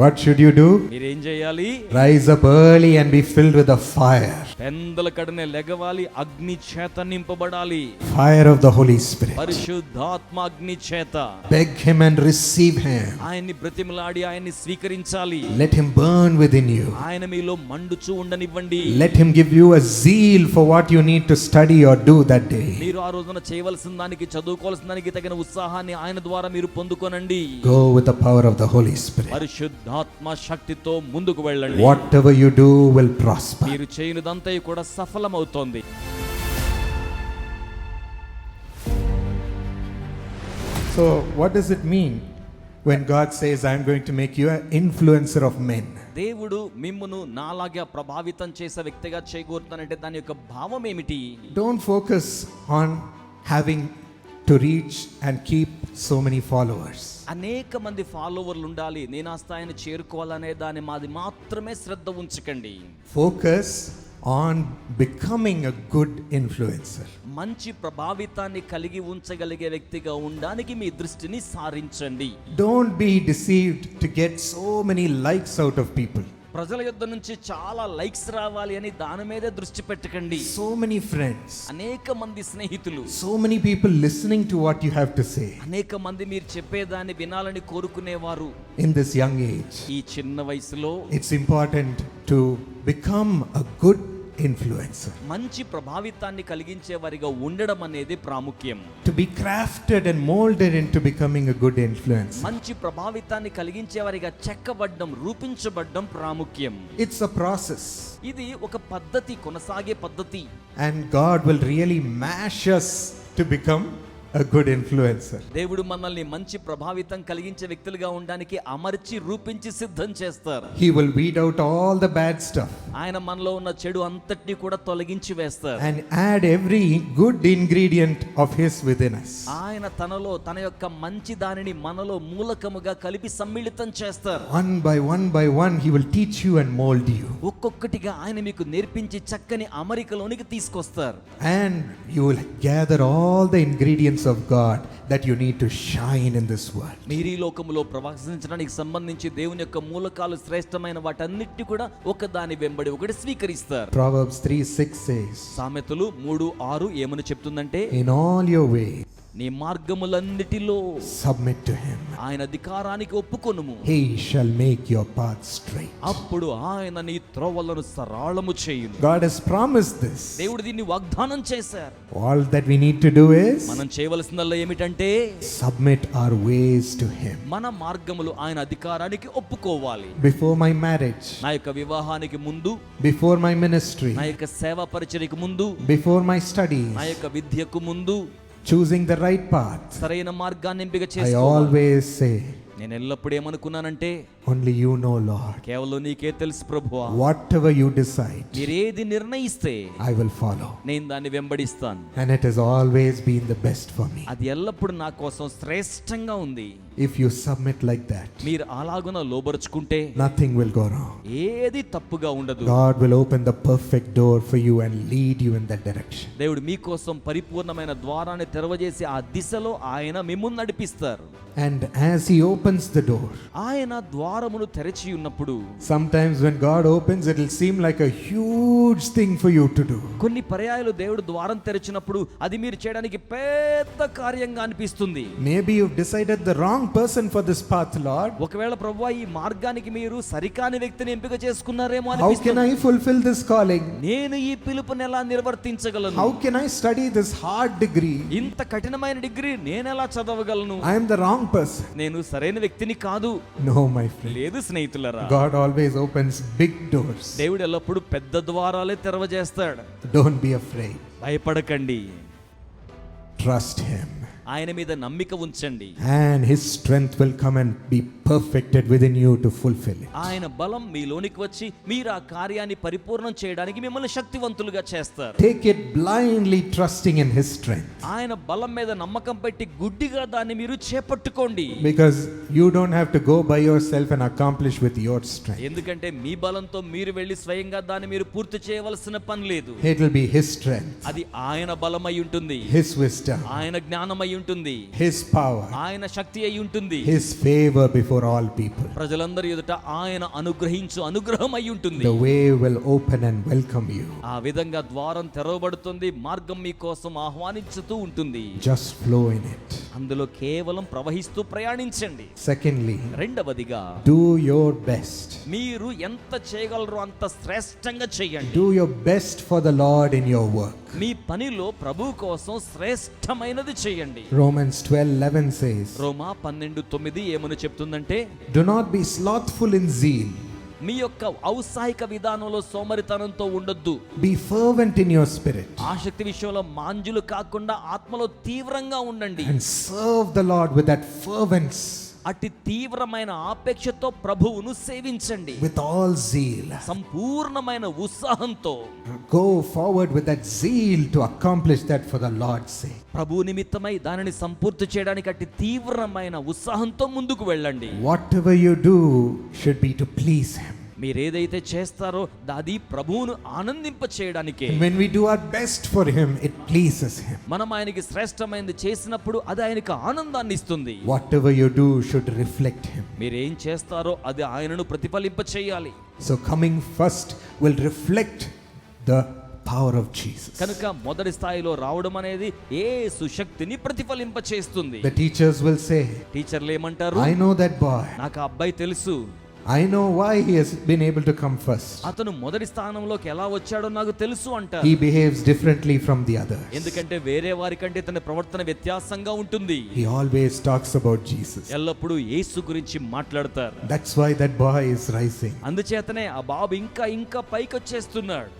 What should you do? మీరేం చేయాలి Rise up early and be filled with the fire. పెందల కడనే లెగవాలి అగ్ని చేత నింపబడాలి Fire of the Holy Spirit. పరిశుద్ధాత్మ అగ్ని చేత Beg Him and receive Him. ఆయన్ని బ్రతిమలాడి ఆయన్ని స్వీకరించాలి Let Him burn within you. ఆయన మీలో మండుచూ ఉండనివ్వండి Let Him give you a zeal for what you need to study or do that day. మీరు ఆ రోజున చేయవలసిన దానికి చదువుకోవాల్సిన దానికి తగిన ఉత్సాహాన్ని ఆయన ద్వారా మీరు పొందుకోనండి Go with the power of the Holy Spirit. దురాత్మ శక్తితో ముందుకు వెళ్ళండి. Whatever you do will prosper మీరు చేయనిదంతా కూడా సఫలమవుతోంది. So what does it mean when God says I going to make you a influencer of men దేవుడు మిమ్మును నాలాగా ప్రభావితం చేసే వ్యక్తిగా చేయగోరుతానంటే దాని యొక్క భావం ఏమిటి? Don't focus on having to reach and keep so many followers. అనేక మంది ఫాలోవర్లు ఉండాలి నేను ఆ స్థాయిని చేరుకోవాలనే దాని మాది మాత్రమే శ్రద్ధ ఉంచకండి Focus on becoming a good influencer. మంచి ప్రభావితాన్ని కలిగి ఉంచగలిగే వ్యక్తిగా ఉండడానికి మీ దృష్టిని సారించండి Don't be deceived to get so many likes out of people. ప్రజల యుద్ధ నుంచి చాలా లైక్స్ రావాలి అని దాని మీదే దృష్టి పెట్టకండి. సో మెనీ ఫ్రెండ్స్ అనేక మంది స్నేహితులు. So many people listening to what you have to say అనేక మంది మీరు చెప్పేదాన్ని వినాలని కోరుకునేవారు. ఇన్ దిస్ యంగ్ ఏజ్ ఈ చిన్న వయసులో it's important to become a good influencer, మంచి ప్రభావితాన్ని కలిగించే వారిగా ఉండడం అనేది ప్రాముఖ్యం to be crafted and molded into becoming a good influencer. మంచి ప్రభావితాన్ని కలిగించే వారిగా చెక్కబడ్డం రూపించబడ్డం ప్రాముఖ్యం It's a process, ఇది ఒక పద్ధతి కొనసాగే పద్ధతి God will really mash us to become a good influencer. దేవుడు మనల్ని మంచి ప్రభావితం కలిగించే వ్యక్తులుగా ఉండడానికి అమర్చి రూపించి సిద్ధం చేస్తారు He will weed out all the bad stuff ఆయన మనలో ఉన్న చెడు అంతటిని కూడా తొలగించి వేస్తారు and add every good ingredient of His within us. ఆయన తనలో తన యొక్క మంచి దానిని మనలో మూలకముగా కలిపి సమ్మిళితం చేస్తారు One by one by one, He will teach you and mold you. ఒక్కొక్కటిగా ఆయన మీకు నేర్పించి చక్కని అమరికలోనికి తీసుకొస్తారు And you will gather all the ingredients of God that you need to shine in this world. మీరు ఈ లోకములో ప్రవాసించడానికి సంబంధించి దేవుని యొక్క మూలకాలు శ్రేష్టమైన వాటన్నిటిని కూడా ఒకదాని వెంబడి ఒకటి స్వీకరిస్తారు Proverbs 3 6 says, సామెతలు మూడు ఆరు ఏమని చెప్తుందంటే In all your ways, నీ మార్గములన్నిటిలో సబ్మిట్ టు హిమ్ ఆయన అధికారానికి ఒప్పుకొనుము. He shall make your path straight అప్పుడు ఆయన నీ త్రోవలను సరళము చేయును. గాడ్ హస్ ప్రామిస్ దిస్ దేవుడు దీన్ని వాగ్దానం చేశారు. All that we need to do is మనం చేయవలసినదల్లా ఏమిటంటే submit our ways to him మన మార్గములు ఆయన అధికారానికి ఒప్పుకోవాలి. బిఫోర్ మై మ్యారేజ్ నా యొక్క వివాహానికి ముందు బిఫోర్ మై మినిస్ట్రీ నా యొక్క సేవా పరిచర్యకు ముందు బిఫోర్ మై స్టడీ నా యొక్క విద్యకు ముందు choosing the right path, సరైన మార్గాన్ని ఎంపిక I చేసుకోవాలి always say, నేను ఎల్లప్పుడూ ఏమనుకున్నానంటే Only you know, Lord. కేవలం నీకే తెలుసు ప్రభువా Whatever you decide, మీరేది నిర్ణయిస్తే I will follow. నేను దాన్ని వెంబడిస్తాను And it has always been the best for me. అది ఎల్లప్పుడూ నా కోసం శ్రేష్టంగా ఉంది If you submit like that, మీరు అలాగున లోబరుచుకుంటే nothing will go wrong. ఏది తప్పుగా ఉండదు God will open the perfect door for you and lead you in that direction. దేవుడు మీకోసం పరిపూర్ణమైన ద్వారాన్ని తెరవజేసి ఆ దిశలో ఆయన మిమ్మల్ని నడిపిస్తారు And as He opens the door, ఆయన ద్వారమును తెరచి ఉన్నప్పుడు sometimes when God opens, it will seem like a huge thing for you to do. కొన్ని పర్యాయాలు దేవుడు ద్వారం తెరిచినప్పుడు అది మీరు చేయడానికి పెద్ద కార్యంగా అనిపిస్తుంది Maybe you've decided the wrong person for this path Lord ఒకవేళ ప్రభు ఈ మార్గానికి మీరు సరికాని వ్యక్తిని ఎంపిక చేసుకున్నారేమో how can I fulfil this calling నేను ఈ పిలుపుని ఎలా నిర్వర్తించగలను? How can I study this hard degree ఇంత కఠినమైన డిగ్రీ నేను ఎలా చదవగలను? I am the wrong person నేను సరైన వ్యక్తిని కాదు. నో మై ఫ్రెండ్ లేదు స్నేహితులారా. God always opens big doors దేవుడు ఎల్లప్పుడూ పెద్ద ద్వారాలే తెరవజేస్తాడు. డోంట్ బి అఫ్రైడ్ భయపడకండి. ట్రస్ట్ హిమ్ ఆయన మీద నమ్మిక ఉంచండి. And his strength will come and be perfected with in you to fulfil ఆయన బలం మీ లోనికి వచ్చి మీరు ఆ కార్యాన్ని పరిపూర్ణం చేయడానికి మిమ్మల్ని శక్తివంతులుగా చేస్తారు. Take it blindly trusting in his strength ఆయన బలం మీద నమ్మకం పెట్టి గుడ్డిగా దాన్ని మీరు చేపట్టుకోండి. Because you don't have to go by your self and accomplish with your strength ఎందుకంటే మీ బలంతో మీరు వెళ్ళి స్వయంగా దాన్ని మీరు పూర్తి చేయవలసిన పని లేదు. It will be his strength అది ఆయన బలమై ఉంటుంది. హిస్ విస్టర్ ఆయన జ్ఞానమై ఉంటుంది His power, ఆయన శక్తి అయి ఉంటుంది His favor before all people. ప్రజలందరి ఎదుట ఆయన అనుగ్రహించు అనుగ్రహం అయి ఉంటుంది The way will open and welcome you. ఆ విధంగా ద్వారం తెరవబడుతుంది మార్గం మీకోసం ఆహ్వానించుతూ ఉంటుంది Just flow in it. అందులో కేవలం ప్రవహిస్తూ ప్రయాణించండి Secondly, రెండవదిగా do your best. మీరు ఎంత చేయగలరో అంత శ్రేష్టంగా చేయండి Do your best for the Lord in your work. మీ పనిలో ప్రభు కోసం శ్రేష్టమైనది చేయండి రోమన్స్ ట్వెల్వ్ లెవెన్ సేస్ రోమా పన్నెండు తొమ్మిది ఏమని చెప్తుందంటే do not be slothful in zeal మీ యొక్క ఔత్సాహిక విధానంలో సోమరితనంతో ఉండొద్దు. Be fervent in your spirit ఆశక్తి విషయంలో మాంజులు కాకుండా ఆత్మలో తీవ్రంగా ఉండండి. And serve the Lord with that fervence అతి తీవ్రమైన ఆపేక్షతో ప్రభువును సేవించండి. విత్ ఆల్ జీల్ సంపూర్ణమైన ఉత్సాహంతో. Go forward with that zeal to accomplish that for the Lord say ప్రభు నిమిత్తమై దానిని సంపూర్తి చేయడానికి అతి తీవ్రమైన ఉత్సాహంతో ముందుకు వెళ్ళండి. Whatever you do should be to please him మీరు ఏదైతే చేస్తారో అది ప్రభువును ఆనందింప చేయడానికే when we do our best for Him, it pleases Him. మనం ఆయనకి శ్రేష్టమైనది చేసినప్పుడు అది ఆయనకు ఆనందాన్ని ఇస్తుంది Whatever you do should reflect Him. మీరేం చేస్తారో అది ఆయనను ప్రతిఫలింప చేయాలి So, coming first will reflect the power of Jesus. కనుక మొదటి స్థాయిలో రావడం అనేది ఏ సుశక్తిని ప్రతిఫలింప చేస్తుంది The teachers will say, టీచర్లు ఏమంటారు I know that boy. నాకు ఆ అబ్బాయి తెలుసు I know why he has been able to come first. అతను మొదటి స్థానంలోకి ఎలా వచ్చాడో నాకు తెలుసు అంటారు He behaves differently from the others. ఎందుకంటే వేరే వారి కంటే తన ప్రవర్తన వ్యత్యాసంగా ఉంటుంది He always talks about Jesus. ఎల్లప్పుడూ యేసు గురించి మాట్లాడతారు That's why that boy is rising. అందుచేతనే ఆ బాబు ఇంకా ఇంకా పైకి వచ్చేస్తున్నాడు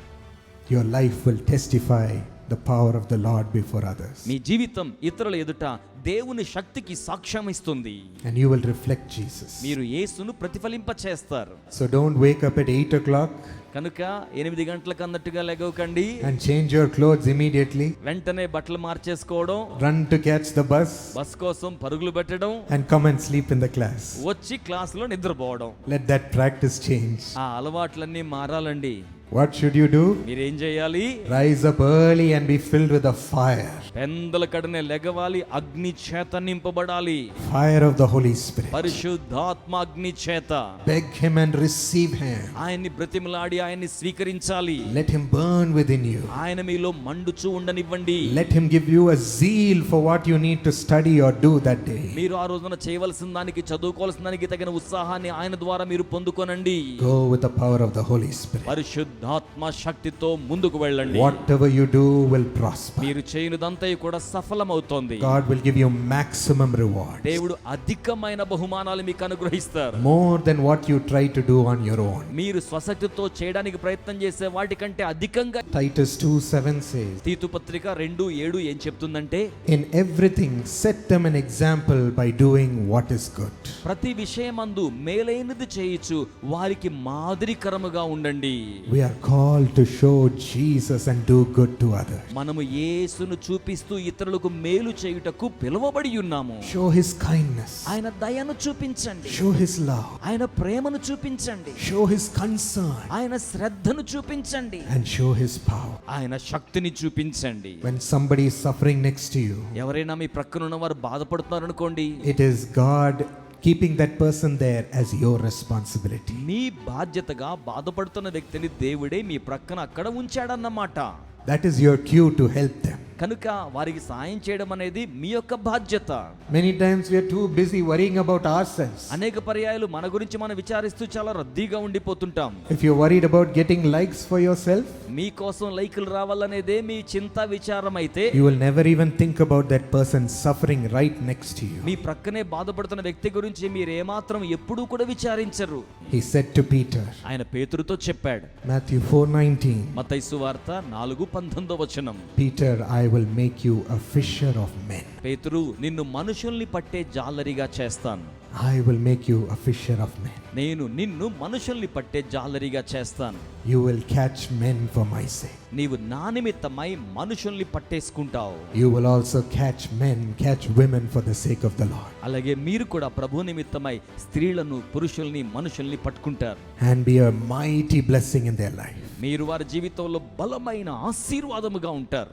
Your life will testify the power of the Lord before others. మీ జీవితం ఇతరుల ఎదుట దేవుని శక్తికి సాక్ష్యం ఇస్తుంది And you will reflect Jesus. మీరు యేసును ప్రతిఫలింప చేస్తారు So don't wake up at 8 o'clock కనుక ఎనిమిది గంటలకు అన్నట్టుగా లెగవకండి and change your clothes immediately. వెంటనే బట్టలు మార్చేసుకోవడం Run to catch the bus bus కోసం పరుగులు పెట్టడం and come and sleep in the class. వచ్చి క్లాసులో నిద్రపోవడం Let that practice change. ఆ అలవాట్లన్నీ మారాలండి వాట్ షుడ్ యు డు మీరు ఏం చేయాలి? Rise up early and be filled with the fire పెందల కడనే లెగవాలి అగ్ని చేత నింపబడాలి. Fire of the Holy Spirit పరిశుద్ధాత్మ అగ్ని చేత. Beg him and receive him ఆయన్ని బ్రతిమలాడి ఆయన్ని స్వీకరించాలి. Let him burn with in you ఆయన మీలో మండుచు ఉండనివ్వండి. Let him give you a zeal for what you need to study or do that day మీరు ఆ రోజున చేయవలసిన దానికి చదువుకోవాల్సిన దానికి తగిన ఉత్సాహాన్ని ఆయన ద్వారా మీరు పొందుకోనండి. Go with the power of the Holy Spirit పరిశుద్ధ పరిశుద్ధాత్మ శక్తితో ముందుకు వెళ్ళండి. Whatever you do will prosper మీరు చేయినదంతా కూడా సఫలం సఫలమవుతుంది. God will give you maximum reward దేవుడు అధికమైన బహుమానాలు మీకు అనుగ్రహిస్తారు. More than what you try to do on your own మీరు స్వశక్తితో చేయడానికి ప్రయత్నం చేసే వాటికంటే అధికంగా టైటస్ 2 7 సేస్ తీతు పత్రిక 2 ఏం చెప్తుందంటే in everything set them an example by doing what is good ప్రతి విషయమందు మేలైనది చేయించు వారికి మాదిరికరముగా ఉండండి. We are call to show Jesus and do good to others మనము యేసును చూపిస్తూ ఇతరులకు మేలు చేయుటకు పిలువబడి ఉన్నాము. షో హిస్ కైండ్నెస్ ఆయన దయను చూపించండి. షో హిస్ లవ్ ఆయన ప్రేమను చూపించండి. షో హిస్ కన్సర్న్ ఆయన శ్రద్ధను చూపించండి. అండ్ షో హిస్ పవర్ ఆయన శక్తిని చూపించండి. When somebody is suffering next to you ఎవరైనా మీ ప్రక్కన ఉన్న వారు బాధపడుతున్నారు అనుకోండి it is God keeping that person there as your responsibility మీ బాధ్యతగా బాధపడుతున్న వ్యక్తిని దేవుడే మీ ప్రక్కన అక్కడ ఉంచాడన్నమాట. That is your cue to help them కనుక వారికి సాయం చేయడం అనేది మీ యొక్క బాధ్యత. Many times we are too busy worrying about our self అనేక పర్యాయాలు మన గురించి మనం విచారిస్తూ చాలా రద్దీగా ఉండిపోతుంటాం. If you worried about getting likes for your self మీ కోసం లైక్లు రావాలనేదే మీ చింత విచారం అయితే you will never even think about that person suffering right next to you మీ ప్రక్కనే బాధపడుతున్న వ్యక్తి గురించి మీరు ఏ మాత్రం ఎప్పుడూ కూడా విచారించరు. హి సెడ్ టు పీటర్ ఆయన పేతురుతో చెప్పాడు. మాథ్యూ 4:19 మత్తయి సువార్త 4:19వ వచనం. Peter I will make you a fisher of men. పేతురు నిన్ను మనుషుల్ని పట్టే జాలరిగా చేస్తాను I will make you a fisher of men. నేను నిన్ను మనుషుల్ని పట్టే జాలరిగా చేస్తాను You will catch men for my sake. నీవు నా నిమిత్తమై మనుషుల్ని పట్టేసుకుంటావు You will also catch men, catch women for the sake of the Lord. అలాగే మీరు కూడా ప్రభు నిమిత్తమై స్త్రీలను పురుషుల్ని మనుషుల్ని పట్టుకుంటారు And be a mighty blessing in their life. మీరు వారి జీవితంలో బలమైన ఆశీర్వాదముగా ఉంటారు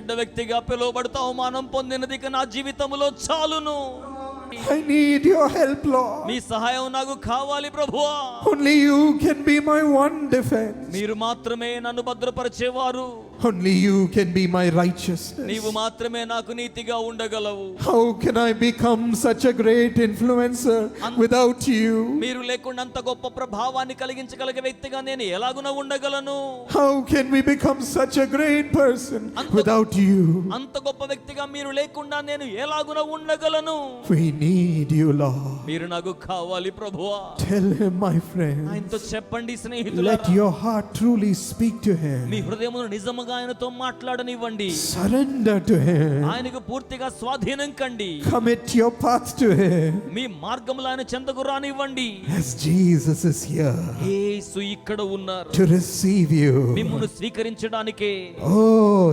వ్యక్తిగా పిలువబడుతూ అవమానం పొందినది నా జీవితంలో చాలును I need your help, Lord. మీ సహాయం నాకు కావాలి ప్రభువా Only you can be my one defense. మీరు మాత్రమే నన్ను భద్రపరిచేవారు Only you can be my righteousness. నీవు మాత్రమే నాకు నీతిగా ఉండగలవు How can I become such a great influencer without you? మీరు లేకుండా అంత గొప్ప ప్రభావాన్ని కలిగించగలిగే వ్యక్తిగా నేను ఎలాగున ఉండగలను How can we become such a great person without you? అంత గొప్ప వ్యక్తిగా మీరు లేకుండా నేను ఎలాగున ఉండగలను We need you, Lord. మీరు నాకు కావాలి ప్రభువా Tell him, my friend. ఆయనతో చెప్పండి స్నేహితుల Let your heart truly speak to me him. హృదయమును నిజముగా ఆయనతో మాట్లాడనివ్వండి Surrender to him. ఆయనకు పూర్తిగా స్వాధీనం కండి Commit your path to him. మీ మార్గములు ఆయన చెంతకు రానివ్వండి As Jesus is here యేసు ఇక్కడ ఉన్నారు to receive you. మిమ్మల్ని స్వీకరించడానికే Oh,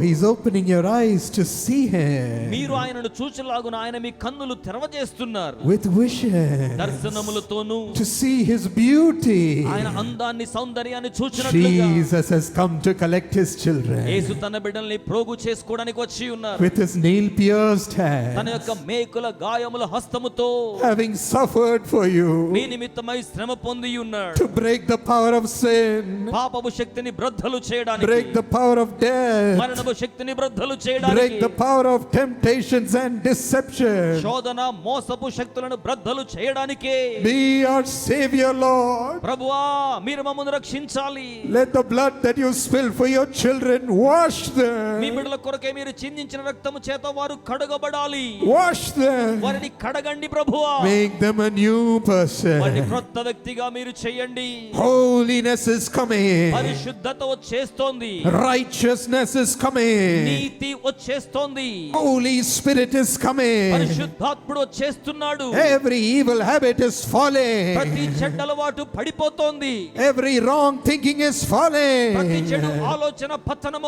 he's opening your eyes to see him మీరు ఆయనను చూచలాగున ఆయన మీ కన్నులు తెరవజేస్తున్నారు with wishes దర్శనములతోనూ to see his beauty. ఆయన అందాన్ని సౌందర్యాన్ని చూచినట్లుగా Jesus has come to collect his children యేసు తన బిడ్డల్ని ప్రోగు చేసుకోవడానికి వచ్చి ఉన్నారు. With his nail pierced hand తన యొక్క మేకుల గాయముల హస్తముతో హావింగ్ సఫర్డ్ ఫర్ యు మీ నిమిత్తమై శ్రమ పొంది ఉన్నాడు. To break the power of sin పాపపు శక్తిని బ్రద్ధలు చేయడానికి. Break the power of death మరణపు శక్తిని బ్రద్దలు చేయడానికి. Break the power of temptations and deception శోధన మోసపు శక్తులను బ్రద్ధలు చేయడానికి. బి ఆర్ సేవియర్ లార్డ్ ప్రభువా మీరు మమ్మల్ని రక్షించాలి. Let the blood that you spill for your children wash me them. బిడ్డల కొరకే మీరు చిందించిన రక్తము చేత వారు కడగబడాలి Wash them. వారిని కడగండి ప్రభువా Make them a new వారిని person. క్రొత్త వ్యక్తిగా మీరు చేయండి Holiness is coming. పరిశుద్ధత వచ్చేస్తోంది Righteousness is coming. నీతి వచ్చేస్తోంది Holy Spirit is coming. పరిశుద్ధాత్ముడు వచ్చేస్తున్నాడు Every evil habit is ప్రతి falling. చెడ్డ అలవాటు పడిపోతోంది Every wrong thinking is ప్రతి చెడు falling.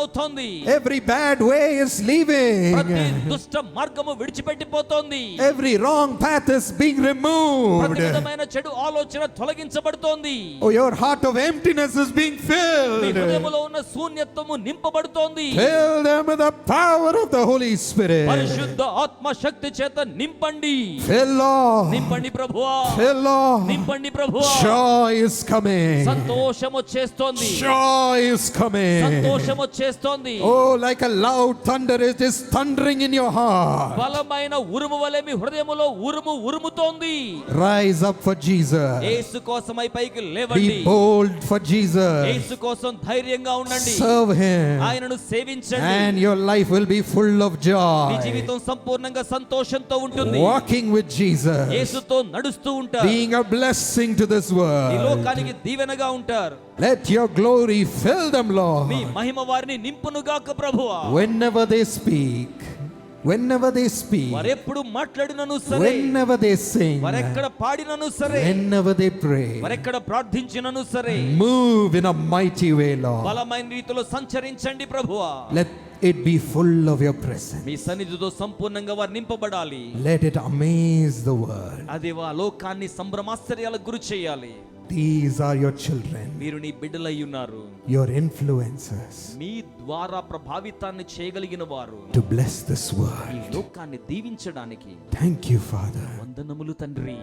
ఆలోచన పతనమవుతోంది Every bad way is ప్రతి leaving. దుష్ట మార్గము విడిచిపెట్టిపోతోంది Every wrong path is being ప్రతి removed. విధమైన చెడు ఆలోచన తొలగించబడుతోంది Oh, your heart of emptiness is being me filled. హృదయములో ఉన్న శూన్యత్వము నింపబడుతోంది Fill them with the power of the Holy Spirit. పరిశుద్ధ ఆత్మ శక్తి చేత నింపండి Fill, Lord. నింపండి ప్రభువా Fill, Lord. నింపండి ప్రభువా Joy is coming. సంతోషం వచ్చేస్తోంది Joy is coming. సంతోషం వచ్చేస్తోంది Oh, like a loud thunder, it is thundering in your heart. బలమైన ఉరుము వలె మీ హృదయములో ఉరుము ఉరుముతోంది Rise up for Jesus. యేసు కోసమై పైకి లేవండి Be bold for Jesus. యేసు కోసం ధైర్యంగా ఉండండి Serve Him. ఆయనను సేవించండి And your life will be full of me joy. జీవితం సంపూర్ణంగా సంతోషంతో ఉంటుంది Walking with Jesus. యేసుతో నడుస్తూ ఉంటారు Being a blessing to this ఈ world. లోకానికి దీవెనగా ఉంటారు Let your glory fill them, me Lord. మహిమ వారిని నింపునుగాక ప్రభువా Whenever they speak, whenever they speak, వారెప్పుడు మాట్లాడినను సరే whenever they sing, వారెక్కడ పాడినను సరే whenever they pray, వారెక్కడ ప్రార్థించినను సరే move in a mighty way, Lord. బలమైన రీతిలో సంచరించండి ప్రభువా Let it be full of your presence. మీ సన్నిధితో సంపూర్ణంగా వారు నింపబడాలి Let it amaze the world. అది ఆ లోకాన్ని సంభ్రమాశ్చర్యాలకు గురి చేయాలి These are your children, మీరు నీ బిడ్డలై ఉన్నారు your influencers, మీ ద్వారా ప్రభావితాన్ని చేయగలిగిన వారు to bless this ఈ world. లోకాన్ని దీవించడానికి Thank you, Father. వందనములు తండ్రి